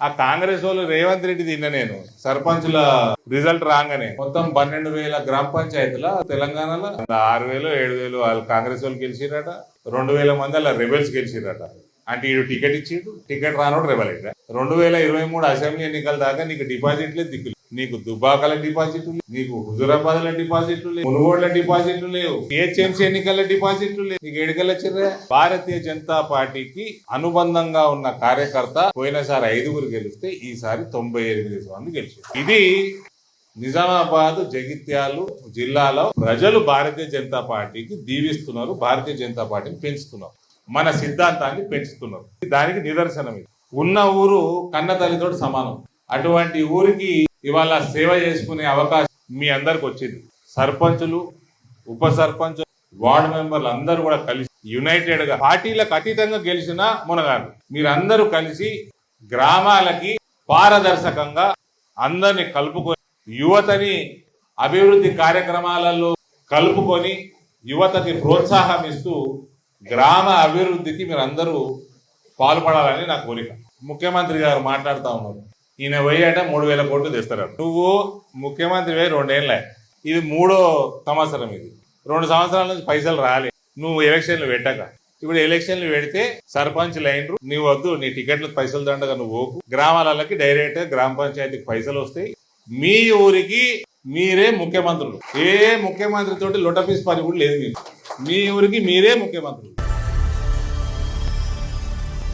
ఆ కాంగ్రెస్ వాళ్ళు రేవంత్ రెడ్డి తిన్న నేను. సర్పంచుల రిజల్ట్ రాగానే. మొత్తం పన్నెండు వేల గ్రామ పంచాయతీల తెలంగాణలో ఆరు వేలు ఏడు వేలు వాళ్ళు కాంగ్రెస్ వాళ్ళు గెలిచిరట రెండు వేల మంది అలా రెబెల్స్ గెలిచిరట అంటే ఈడు టికెట్ ఇచ్చిండు. టికెట్ రానోడు రెబల్ అయితే రెండు వేల ఇరవై మూడు అసెంబ్లీ ఎన్నికల దాకా నీకు డిపాజిట్లే దిక్కులు నీకు దుబాకల డిపాజిట్లు లేవు, నీకు హుజురాబాద్ల డిపాజిట్లు లేవు మునుగోడ్ల డిపాజిట్లు లేవు పిహెచ్ఎంసీ ఎన్నికల డిపాజిట్లు లేవు. నీకు ఏడుకల్ వచ్చిర్రా భారతీయ జనతా పార్టీకి అనుబంధంగా ఉన్న కార్యకర్త పోయినసారి ఐదుగురు గెలిస్తే ఈసారి తొంభై ఎనిమిది మంది గెలిచారు. ఇది నిజామాబాద్ జగిత్యాలు జిల్లాలో ప్రజలు భారతీయ జనతా పార్టీకి దీవిస్తున్నారు భారతీయ జనతా పార్టీని పెంచుతున్నారు. మన సిద్ధాంతాన్ని పెంచుతున్నారు. దానికి నిదర్శనం ఇది. ఉన్న ఊరు కన్న తల్లితో సమానం. అటువంటి ఊరికి ఇవాళ సేవ చేసుకునే అవకాశం మీ అందరికి వచ్చింది. సర్పంచులు ఉప సర్పంచ్ వార్డు మెంబర్లు అందరూ కూడా కలిసి యునైటెడ్గా పార్టీలకు అతీతంగా గెలిచిన మునగారు మీరందరూ కలిసి గ్రామాలకి పారదర్శకంగా అందరిని కలుపుకొని యువతని అభివృద్ధి కార్యక్రమాలలో కలుపుకొని యువతకి ప్రోత్సాహం ఇస్తూ గ్రామ అభివృద్ధికి మీరు అందరూ పాల్పడాలని నా కోరిక. ముఖ్యమంత్రి గారు మాట్లాడుతూ ఉన్నారు. ఈయన పోయాట మూడు వేల కోట్లు తెస్తారు నువ్వు ముఖ్యమంత్రి పోయి రెండేళ్ళే. ఇది మూడో సంవత్సరం ఇది. రెండు సంవత్సరాల నుంచి పైసలు రాలే. నువ్వు ఎలక్షన్లు పెట్టక. ఇప్పుడు ఎలక్షన్లు పెడితే సర్పంచ్ లైన్రు నీ వద్దు నీ టికెట్లు పైసలు దండగా నువ్వు పోకు. గ్రామాలకి డైరెక్ట్ గ్రామ పంచాయతీకి పైసలు వస్తాయి. మీ ఊరికి మీరే ముఖ్యమంత్రులు. ఏ ముఖ్యమంత్రి తోటి లొటపీస్ పని కూడా లేదు మీరు మీ ఊరికి మీరే ముఖ్యమంత్రులు.